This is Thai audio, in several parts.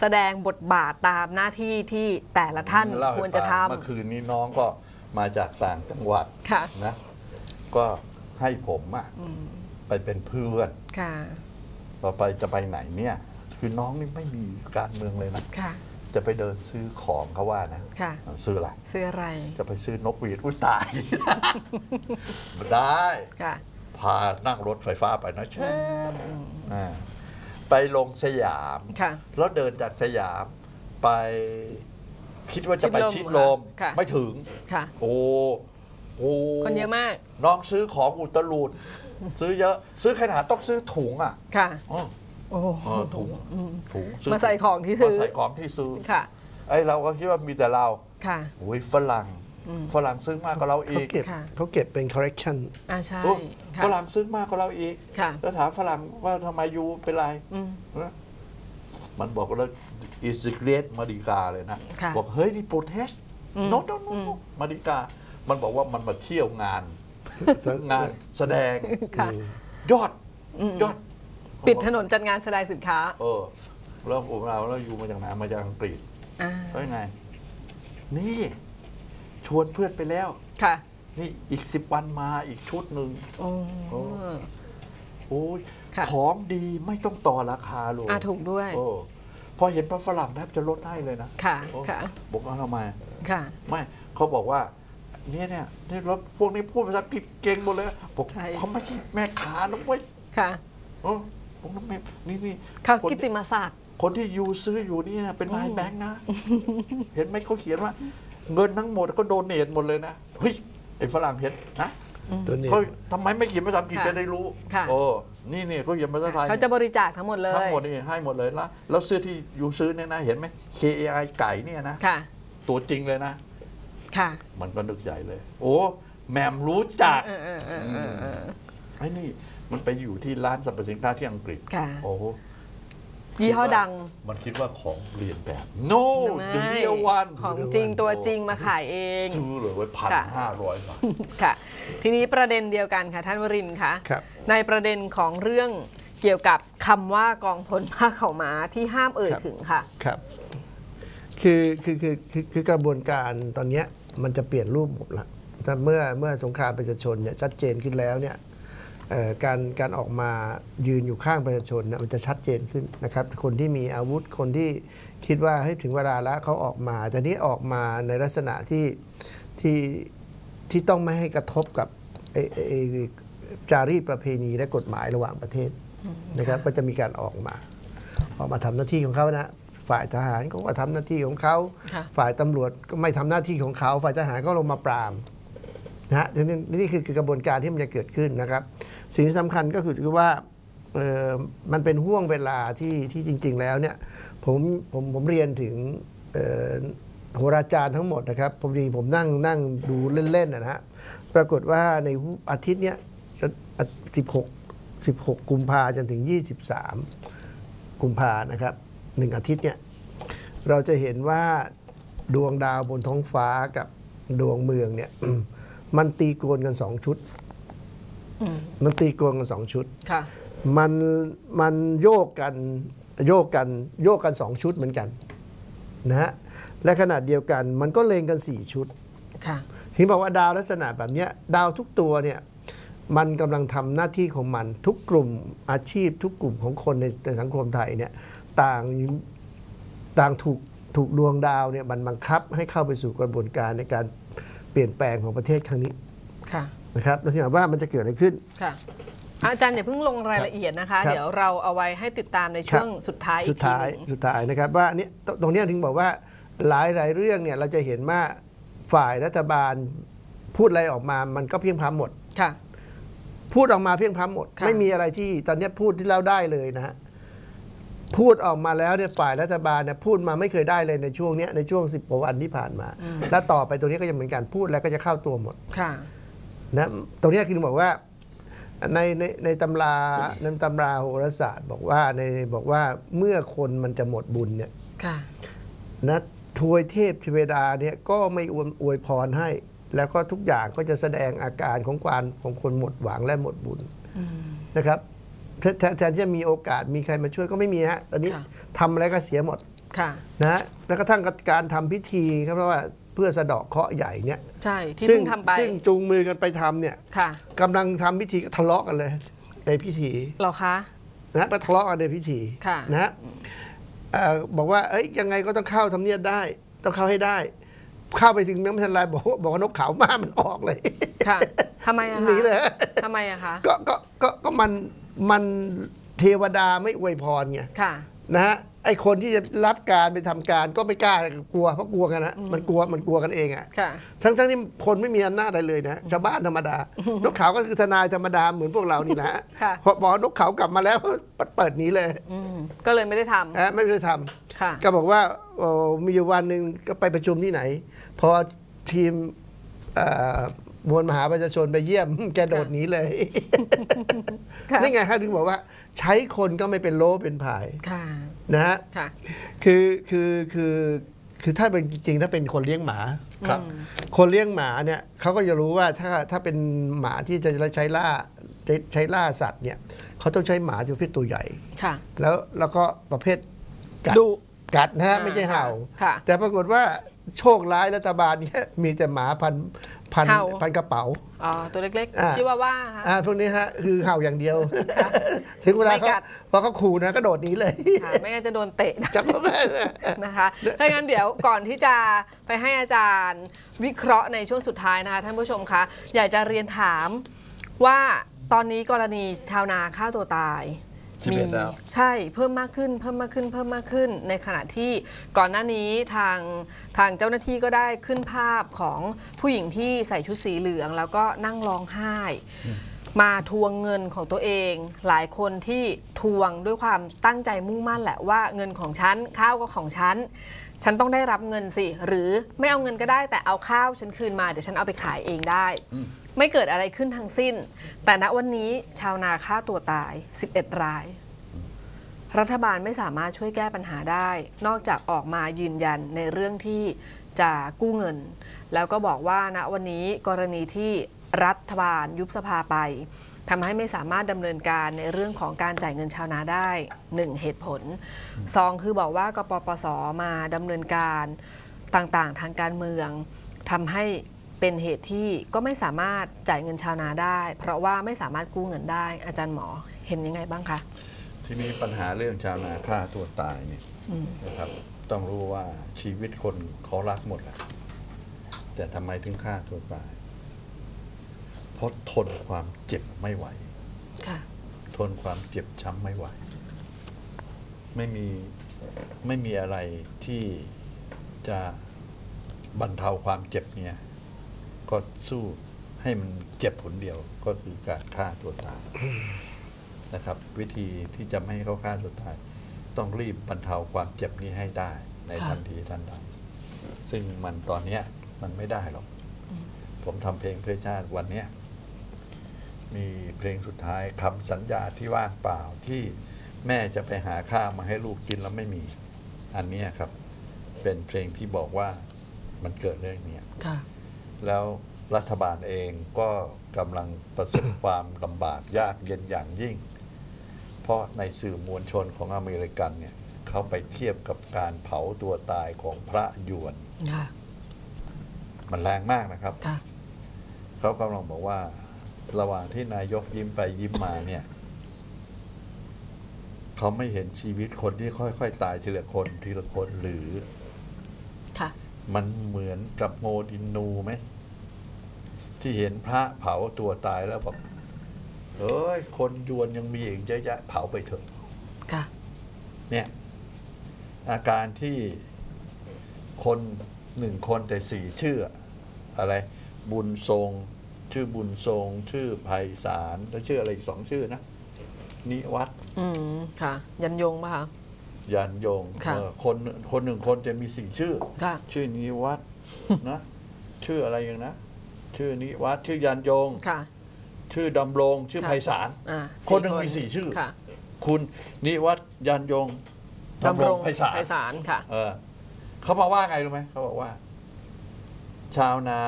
แสดงบทบาทตามหน้าที่ที่แต่ละท่านเล่ให้ควรจะฟังทำ เมื่อคืนนี้น้องก็มาจากต่างจังหวัดค่ะ นะ ก็ให้ผมอะไปเป็นเพื่อนค่ะต่อไปจะไปไหนเนี่ย คือน้องนี่ไม่มีการเมืองเลยนะ ค่ะ จะไปเดินซื้อของเขาว่านะค่ะซื้ออะไรซื้ออะไร จะไปซื้อนกหวีดอุ้ยตายไม่ได้ ค่ะ พานั่งรถไฟฟ้าไปนะเชฟอ่า ไปลงสยามค่ะ แล้วเดินจากสยามไปคิดว่าจะไปชิชิดดลลมมค่ะ ไม่ถึง ค่ะ โอ้โอ้คนเยอะมาก น้องซื้อของอุตลุดซื้อเยอะ ซื้อขนาดต้องซื้อถุงอะค่ะ อ้อโอ้โหเออถุงถุงซื้มาใส่ของที่ซื้อ มาใส่ของที่ซื้อ ค่ะ ไอ้เราก็คิดว่ามีแต่เราค่ะ โอ้ยฝรั่ง ฝรั่งซื้อมากกว่าเราเขาอีกเก็บค่ะ เขาเก็บเป็น correction อ่าใช่โอ้ค่ะ ฝรั่งซื้อมากกว่าเราอีก ค่ะ แล้วถามฝรั่งว่าทำไมยูเป็นไรอืม นะมันบอกว่าอิสเกรตมาดิกาเลยนะค่ะบอกเฮ้ยนี่โปรเทสอืมโน้ตโน้ตมาดิกา มันบอกว่ามันมาเที่ยวงาน งานแสดงค่ะ ยอดยอด ปิดถนนจัดงานแสดงสินค้าเออ แล้วผมเราแล้วอยู่มาจากไหนมาจากอังกฤษอ่า แล้วยังไง นี่ช วนเพื่อนไปแล้ว ค่ะ นี่อีกสิบวันมาอีกชุดหนึ่ง โอ้โอ้ โอ้ยค่ะ ของดีไม่ต้องต่อราคาเลยอ่าถูกด้วย โอ้พอเห็นพระฝรั่งแทบจะลดให้เลยนะค่ะ โอ้ค่ะ บอกว่าทำไม ค่ะ ไม่เขาบอกว่า เนี่ยเนี่ยนี่รถพวกนี้พูดภาษาอังกฤษเก่งหมดเลยบอกใช่ เขาไม่ใช่แม่ค้านะเว้ยค่ะโอ้ผมน้ำแม่นี่นี่เขาคนกิตติมศักดิ์ คนที่ยูซื้ออยู่นี่นะเป็นนายแบงค์นะ เห็นไหมเขาเขียนว่า เงินทั้งหมดก็โดเนทหมดเลยนะเฮ้ยไอ้ฝรั่งเห็นนะตัวนี้เขาทำไมไม่เขียนภาษาอังกฤษค่ะจะได้รู้ค่ะโอ้นี่นี่เขาเขียนภาษาไทยเขาจะบริจาคทั้งหมดเลยทั้งหมดนี่ให้หมดเลยแล้วแล้วเสื้อที่ยูซื้อเนี่ยนะเห็นไหม K A I ไก่เนี่ยนะค่ะตัวจริงเลยนะค่ะ มันก็นึกใหญ่เลย โอ้แหมมรู้จักเออเออเออเออเออไอ้นี่มันไปอยู่ที่ร้านสรรพสินค้าที่อังกฤษค่ะโอ้ ยี่ห้อดัง มันคิดว่าของเรียนแบบ no the ไม่ real one ของจริงตัวจริงมาขายเอง ซื้อเลยไว้พันค่ะห้าร้อยบาท ค่ะ ทีนี้ประเด็นเดียวกันค่ะท่านวรินทร์คะครับ ในประเด็นของเรื่องเกี่ยวกับคำว่ากองพลผ้าขาวม้าที่ห้ามเอ่ยครับ ถึงค่ะ ครับ คือคือคือคือคือกระบวนการตอนเนี้ยมันจะเปลี่ยนรูปหมดละแต่เมื่อเมื่อสงครามประชาชนเนี่ยชัดเจนขึ้นแล้วเนี่ยเอ่อ การการออกมายืนอยู่ข้างประชาชนเนี่ยมันจะชัดเจนขึ้นนะครับ คนที่มีอาวุธคนที่คิดว่าให้ยถึงเวลาแล้วเขาออกมา แต่นี้ออกมาในลักษณะที่ที่ที่ต้องไม่ให้กระทบกับไอ้ไอ้ไอ้จารีตประเพณีและกฎหมายระหว่างประเทศนะครับ ก็จะมีการออกมา ออกมาทำหน้าที่ของเขานะฝ่ายทหารก็ว่าทำหน้าที่ของเขาค่ะฝ่ายตำรวจก็ไม่ทำหน้าที่ของเขา ฝ่ายทหารก็ลงมาปราม นะฮะนี่นี่คือกระบวนการที่มันจะเกิดขึ้นนะครับ สิ่งที่สำคัญก็คือว่ามันเป็นห่วงเวลาที่ที่จริง ๆ แล้วเนี่ยผมผมผมเรียนถึงโหราจารย์ทั้งหมดนะครับผมดีผมนั่งนั่งดูเล่นๆนะฮะปรากฏว่าในอาทิตย์เนี้ย16 16 กุมภาจนถึง 23 กุมภานะครับหนึ่งอาทิตย์เนี่ยเราจะเห็นว่าดวงดาวบนท้องฟ้ากับดวงเมืองเนี่ย มันตีโกนกันสองชุด มันตีโกนกันสองชุดค่ะมันมันโยกกันโยกกันโยกกันสองชุดเหมือนกันนะฮะ และขนาดเดียวกันมันก็เลงกันสี่ชุดค่ะถึงบอกว่าดาวลักษณะแบบเนี้ยดาวทุกตัวเนี่ยมันกำลังทำหน้าที่ของมันทุกกลุ่มอาชีพ ทุกกลุ่มของคนในในสังคมไทยเนี่ยต่างต่างถูกถูกดวงดาวเนี่ยมันบังคับให้เข้าไปสู่กระบวนการในการ เปลี่ยนแปลงของประเทศครั้งนี้ค่ะ นะครับแล้วที่ถามว่ามันจะเกิดอะไรขึ้น ค่ะ อาจารย์อย่าเพิ่งลงรายละเอียดนะคะ ครับ เดี๋ยวเราเอาไว้ให้ติดตามในช่วงครับสุดท้ายอีสุกดทีท้ายหนึ่ง สุดท้ายนะครับว่าเนี่ยตตรงเนี้ยถึงบอกว่าหลายหลายเรื่องเนี่ยเราจะเห็นว่าฝ่ายรัฐบาลพูดอะไรออกมามันก็เพียงพร้ำหมด ค่ะ พูดออกมาเพียงพร้ำหมด ค่ะ ไม่มีอะไรที่ตอนเนี้ยพูดที่เราได้เลยนะฮะ พูดออกมาแล้วเนี่ยฝ่ายรัฐบาลเนี่ยพูดมาไม่เคยได้เลยในช่วงเนี้ยในช่วงสิบกว่าวันที่ผ่านมา แล้วต่อไปตรงนี้ก็จะเหมือนกันพูดแล้วก็จะเข้าตัวหมดค่ะนะตรงเนี้ยคือบอกว่าในในในตำราในตำราโหราศาสตร์ บอกว่าในบอกว่าเมื่อคนมันจะหมดบุญเนี่ยค่ะนะทวยเทพเทวดาเนี่ยก็ไม่อวยอวยพรให้ แล้วก็ทุกอย่างก็จะแสดงอาการของความของคนหมดหวังและหมดบุญนะครับ แทแทนแทนที่จะมีโอกาสมีใครมาช่วยก็ไม่มีฮะตอนนี้ค่ะ ทำอะไรก็เสียหมดค่ะ นะแล้วก็ทั้งการทำพิธีครับเพราะว่าเพื่อสะเดาะเคราะห์ใหญ่เนี่ยใช่ที่ซึ่เพิ่งทำไปซึ่งจูงมือกันไปทำเนี่ยค่ะกำลังทำพิธีก็ทะเลาะกันเลย ในพิธี เหรอคะนะไปทะเลาะกันในพิธีค่ะ นะฮะเอ่อบอกว่าเอ้ยยังไงก็ต้องเข้าทำเนียบได้ ต้องเข้าให้ได้ เข้าไปถึงน้ำทันลายบอกว่าบอกว่านกเขามามันออกเลยค่ะทำไมอะหคะนีเลยทำไมอะคะ ก็ก็ก็ก็มัน มันเทวดาไม่อวยพรไงค่ะ นะฮะไอคนที่จะรับการไปทำการก็ไม่กล้ากลัวเพราะกลัวกันนะมันกลัวมันกลัวกันเองอะค่ะทั้งทั้งที่คนไม่มีอำนาจอะไรเลยนะชาวบ้านธรรมดานกเขาก็คือทนายธรรมดาเหมือนพวกเรานี่แหละค่ะพอบอกว่านกเขากลับมาแล้วเปิดหนีเลยอืมก็เลยไม่ได้ทำนะไม่ได้ทค่ะำก็บอกว่าโอ้มีอยู่วันหนึ่งก็ไปประชุมที่ไหน พอทีมเอ่อ มวลมหาประชาชนไปเยี่ยม แกโดดหนีเลย ค่ะนี่ไงครับถึงบอกว่า ใช้คนก็ไม่เป็นโลเป็นผายค่ะ นะฮะ ค่ะ คือคือคือคือถ้าเป็นจริงๆถ้าเป็นคนเลี้ยงหมาครับ คนเลี้ยงหมาเนี่ยเขาก็จะรู้ว่าถ้าถ้าเป็นหมาที่จะใช้ล่าใช้ล่าสัตว์เนี่ยเขาต้องใช้หมาประเภทตัวใหญ่ ค่ะ แล้วแล้วก็ประเภทกัดดุกัดนะฮะอ่าไม่ใช่เห่า ค่ะ แต่ปรากฏว่า โชคร้ายรัฐบาลเนี่ยมีแต่หมาพันพันเห่า พันกระเป๋า อ๋อตัวเล็กอ่าๆชื่อว่าว่าค่ะ อ่าพวกนี้ฮะคือเห่าอย่างเดียว ถึงเวลาไม่เขากัด พอเขาขู่นะก็โดดหนีเลยค่ะไม่งั้นจะโดนเตะนะ จับเขาได้นะคะถ้างั้นเดี๋ยวก่อนที่จะไปให้อาจารย์วิเคราะห์ในช่วงสุดท้ายนะคะท่านผู้ชมคะอยากจะเรียนถามว่าตอนนี้กรณีชาวนาฆ่าตัวตาย 11แล้วใช่เพิ่มมากขึ้น เพิ่มมากขึ้น เพิ่มมากขึ้น ในขณะที่ก่อนหน้านี้ทางทางเจ้าหน้าที่ก็ได้ขึ้นภาพของผู้หญิงที่ใส่ชุดสีเหลือง แล้วก็นั่งร้องไห้ มาทวงเงินของตัวเอง หลายคนที่ทวงด้วยความตั้งใจมุ่งมั่นแหละว่าเงินของฉันข้าวก็ของฉันฉันต้องได้รับเงินสิ หรือไม่เอาเงินก็ได้แต่เอาข้าวฉันคืนมาเดี๋ยวฉันเอาไปขายเองได้ ไม่เกิดอะไรขึ้นทั้งสิ้น แต่ณวันนี้ชาวนาฆ่าตัวตาย 11 ราย รัฐบาลไม่สามารถช่วยแก้ปัญหาได้ นอกจากออกมายืนยันในเรื่องที่จะกู้เงิน แล้วก็บอกว่าณวันนี้กรณีที่รัฐบาลยุบสภาไปทำให้ไม่สามารถดำเนินการในเรื่องของการจ่ายเงินชาวนาได้หนึ่งเหตุผลสองคือบอกว่ากปปสมาดำเนินการต่างๆ ทางการเมืองทำให้ เป็นเหตุที่ก็ไม่สามารถจ่ายเงินชาวนาได้ เพราะว่าไม่สามารถกู้เงินได้ อาจารย์หมอเห็นยังไงบ้างคะทีนี้ปัญหาเรื่องชาวนาฆ่าตัวตายเนี่ยนะครับ ต้องรู้ว่าชีวิตคนเขารักหมดแหละแต่ทำไมถึงฆ่าตัวตาย เพราะทนความเจ็บไม่ไหวค่ะทนความเจ็บช้ำไม่ไหว ไม่มีไม่มีอะไรที่จะบรรเทาความเจ็บเนี่ย ก็สู้ให้มันเจ็บผลเดียวก็คือการฆ่าตัวตายนะครับ วิธีที่จะไม่ให้เขาฆ่าตัวตาย ต้องรีบบรรเทาความเจ็บนี้ให้ได้ในทันทีทันใดซึ่งมันตอนเนี้ยมันไม่ได้หรอก ผมทำเพลงเพื่อชาติวันเนี้ยมีเพลงสุดท้ายคำสัญญาที่ว่างเปล่าที่แม่จะไปหาข้าวมาให้ลูกกินแล้วไม่มี อันเนี้ยครับ เป็นเพลงที่บอกว่ามันเกิดเรื่องเนี้ยค่ะ แล้วรัฐบาลเองก็กำลังประสบความลำบากยากเย็นอย่างยิ่ง เพราะในสื่อมวลชนของอเมริกันเนี่ยเขาไปเทียบกับการเผาตัวตายของพระหยวนค่ะมันแรงมากนะครับค่ะเขากำลังบอกว่า ระหว่างที่นายกยิ้มไปยิ้มมาเนี่ยเขาไม่เห็นชีวิตคนที่ค่อย ๆ ตายทีละคนทีละคนหรือค่ะมันเหมือนกับโมดินนูไหม ที่เห็นพระเผาตัวตายแล้วบอกเอ้ยคนยวนยังมีอีกเยอะแยะเผาไปเถอะค่ะ เนี่ยอาการที่คนหนึ่งคนแต่สี่ชื่อ อะไร บุญทรง ชื่อบุญทรง ชื่อไพศาลแล้วชื่ออะไรอีกสองชื่อนะนิวัตรอืมค่ะ ยันยงป่ะคะยันยงค่ะเออคนคนหนึ่งคนจะมีสี่ชื่อค่ะชื่อนิวัตรนะ ชื่ออะไรอย่างนะ ชื่อนิวัตรชื่อยันยง ค่ะ ชื่อดำรงชื่อค่ะ ไพศาล อ่าคนหนึ่งมีสี่ชื่อ ค่ะคุณนิวัตรยันยงดำรงไพศาล ไพศาลค่ะ เออเขามาว่าไงรู้ไหมเขาบอกว่า ชาวนา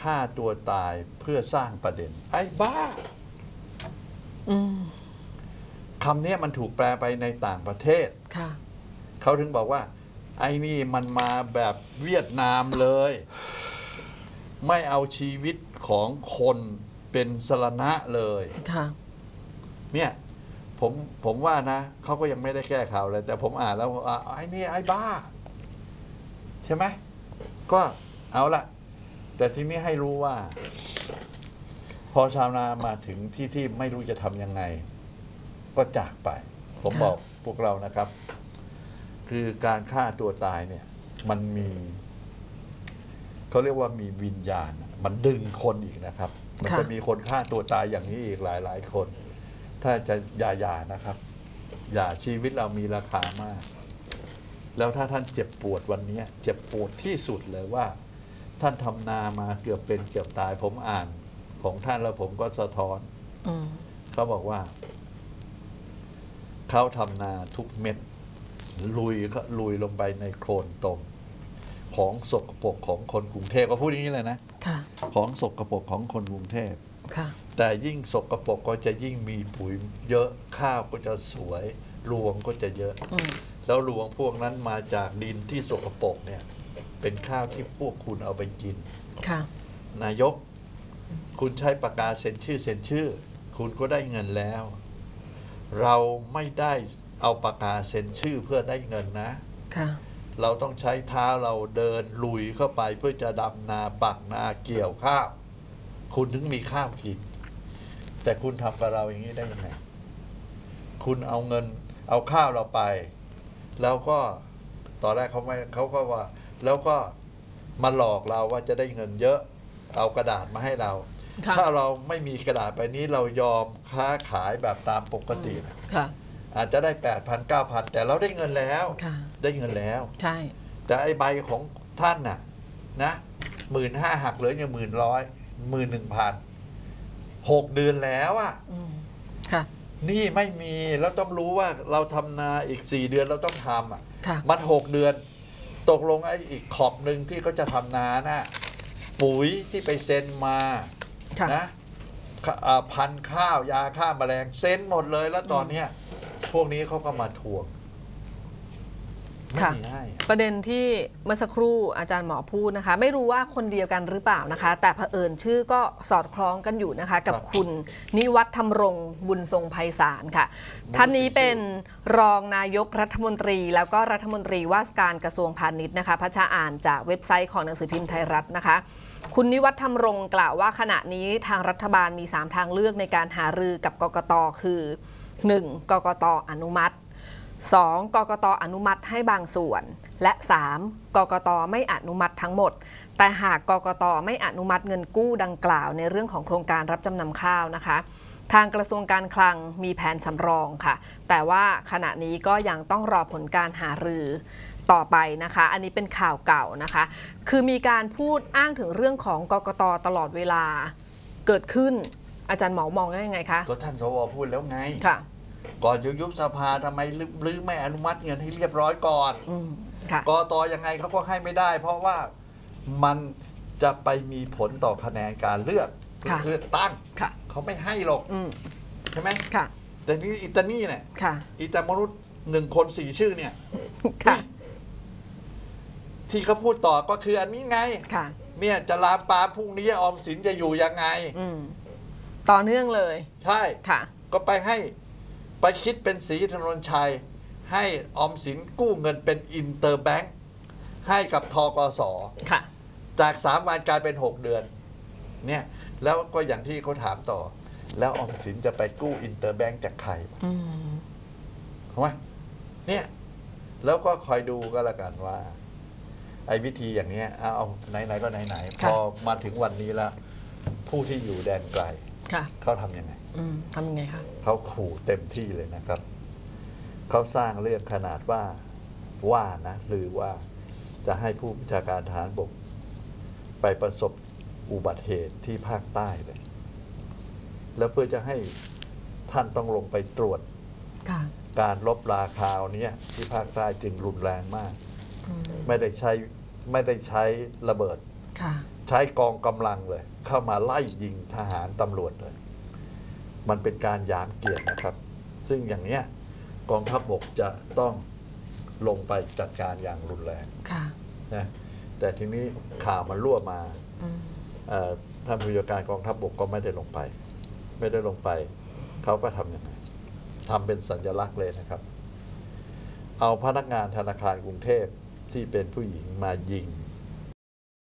ฆ่าตัวตายเพื่อสร้างประเด็น ไอ้บ้าอืมคำนี้มันถูกแปลไปในต่างประเทศ ค่ะ เขาถึงบอกว่า ไอ้นี่มันมาแบบเวียดนามเลย ไม่เอาชีวิตของคนเป็นสรณะเลยค่ะเนี่ยผมผมว่านะเขาก็ยังไม่ได้แก้ข่าวเลยแต่ผมอ่านแล้วอะไอ้นี่ไอ้บ้า ใช่ไหมก็เอาละแต่ทีนี้ให้รู้ว่า พอชาวนามาถึงที่ที่ไม่รู้จะทำยังไง ก็จากไป ผมค่ะบอกพวกเรานะครับ คือการฆ่าตัวตายเนี่ย มันมี เขาเรียกว่ามีวิญญาณ มันดึงคนอีกนะครับ มันจะมีคนฆ่าตัวตายอย่างนี้อีกหลายหลายๆคน ถ้าจะอย่าอย่านะครับ อย่าชีวิตเรามีราคามาก แล้วถ้าท่านเจ็บปวดวันนี้เจ็บปวดที่สุดเลยว่า ท่านทำนามาเกือบเป็นเกือบตายผมอ่านของท่านแล้วผมก็สะท้อนอืมเขาบอกว่า เขาทำนาทุกเม็ดลุยก็ลุยลงไปในโคลนตม ของสกปรกของคนกรุงเทพก็พูดอย่างนี้เลยนะค่ะของสกปรกของคนกรุงเทพค่ะแต่ยิ่งสกปรกก็จะยิ่งมีปุ๋ยเยอะข้าวก็จะสวยรวงก็จะเยอะอืมแล้วรวงพวกนั้นมาจากดินที่สกปรกเนี่ย เป็นข้าวที่พวกคุณเอาไปกินค่ะนายก คุณใช้ปากกาเซ็นชื่อเซ็นชื่อ คุณก็ได้เงินแล้ว เราไม่ได้เอาปากกาเซ็นชื่อเพื่อได้เงินนะค่ะ เราต้องใช้เท้าเราเดินลุยเข้าไปเพื่อจะดำนาปักนาเกี่ยวข้าวคุณถึงมีข้าวกิน แต่คุณทำกับเราอย่างนี้ได้ยังไง คุณเอาเงิน เอาข้าวเราไป แล้วก็ตอนแรกเขาไม่เขาก็ว่า แล้วก็มาหลอกเราว่าจะได้เงินเยอะ เอากระดาษมาให้เราค่ะถ้าเราไม่มีกระดาษไปนี้เรายอมค้าขายแบบตามปกตินะค่ะ อาจจะได้แปดพันเก้าพันแต่เราได้เงินแล้วค่ะได้เงินแล้ว ใช่ แต่ไอ้ใบของท่านน่ะนะหมื่นห้าหักเหลืออยู่หมื่นร้อยหมื่นหนึ่งพันหกเดือนแล้วอะอืมค่ะ นี่ไม่มีแล้วต้องรู้ว่าเราทำนาอีกสี่เดือนเราต้องทำอะค่ะ มันหกเดือน ตกลงไอ้อีกขอบหนึ่งที่เขาจะทำนาน่ะปุ๋ยที่ไปเซ็นมา ค่ะ นะขะอ่าพันธุ์ข้าวยาฆ่าแมลงเซ็นหมดเลยแล้วตอนเนี้ย พวกนี้เขาก็มาทวงไม่ค่ะมีให้อะประเด็นที่เมื่อสักครู่อาจารย์หมอพูดนะคะ ไม่รู้ว่าคนเดียวกันหรือเปล่านะคะ แต่เผอิญชื่อก็สอดคล้องกันอยู่นะคะ กับคุณนิวัฒน์ธรรมรงค์บุญทรงไพศาลค่ะ ท่านนี้เป็นรองนายกรัฐมนตรี แล้วก็รัฐมนตรีว่าการกระทรวงพาณิชย์นะคะพัชชาอ่านจากเว็บไซต์ของหนังสือพิมพ์ไทยรัฐนะคะ คุณนิวัฒน์ธรรมรงค์กล่าวว่าขณะนี้ทางรัฐบาลมี 3 ทางเลือกในการหารือกับกกตคือ 1. กกตอนุมัติ 2. กกตอนุมัติให้บางส่วน และ 3. กกตไม่อนุมัติทั้งหมด แต่หากกกตไม่อนุมัติเงินกู้ดังกล่าว ในเรื่องของโครงการรับจำนำข้าวนะคะ ทางกระทรวงการคลังมีแผนสำรองค่ะ แต่ว่าขณะนี้ก็ยังต้องรอผลการหารือต่อไปนะคะ อันนี้เป็นข่าวเก่านะคะ คือมีการพูดอ้างถึงเรื่องของกกตตลอดเวลาเกิดขึ้น อาจารย์หมอมองว่ายังไงคะ ก็ท่านสวพูดแล้วไง ค่ะ ก่อนยุบยุบสภาทำไมลือไม่อนุมัติเงินให้เรียบร้อยก่อนอืมค่ะกตยังไงเขาก็ให้ไม่ได้ เพราะว่ามันจะไปมีผลต่อคะแนนการเลือกค่ะ เลือกตั้งค่ะ เขาไม่ให้หรอกอืมใช่ไหมค่ะ แต่นี่อิตานี่เนี่ยค่ะ อิตามนุษย์หนึ่งคนสี่ชื่อเนี่ย ค่ะ ที่เขาพูดต่อก็คืออันนี้ไง ค่ะ เนี่ยจะลามปามพรุ่งนี้ออมสินจะอยู่ยังไง อืม ต่อเนื่องเลยใช่ค่ะ ก็ไปให้ไปคิดเป็นสีถนนชัย ให้ออมสินกู้เงินเป็นอินเตอร์แบงค์ให้กับทกสค่ะ จากสามวันกลายเป็นหกเดือน เนี่ย แล้วก็อย่างที่เขาถามต่อ แล้วออมสินจะไปกู้อินเตอร์แบงค์จากใครอืมถูกไหมเนี่ย แล้วก็คอยดูก็แล้วกันว่า ไอ้วิธีอย่างเนี้ยเอาเอาไหนๆก็ไหนๆพค่ะอมาถึงวันนี้แล้ว ผู้ที่อยู่แดนไกล ค่ะเขาทำยังไงอืมทำยังไงคะเขาขู่เต็มที่เลยนะครับ เขาสร้างเรื่องขนาดว่าว่านะหรือว่าจะให้ผู้บัญชาการทหารบก ไปประสบอุบัติเหตุที่ภาคใต้เลย แล้วเพื่อจะให้ท่านต้องลงไปตรวจ ค่ะ การลบราคาวเนี้ยที่ภาคใต้จึงรุนแรงมาก อืมไม่ได้ใช้ไม่ได้ใช้ระเบิด ค่ะ ใช้กองกำลังเลย เข้ามาไล่ยิงทหารตำรวจเลย มันเป็นการหยามเกียรตินะครับ ซึ่งอย่างเนี้ยกองทัพบกจะต้องลงไปจัดการอย่างรุนแรงค่ะนะแต่ทีนี้ข่าวมันรั่วมาอืมเอ่อท่านผู้บัญชาการกองทัพบกก็ไม่ได้ลงไป ไม่ได้ลงไป เขาก็ทำยังไงทำเป็นสัญลักษณ์เลยนะครับ เอาพนักงานธนาคารกรุงเทพที่เป็นผู้หญิงมายิง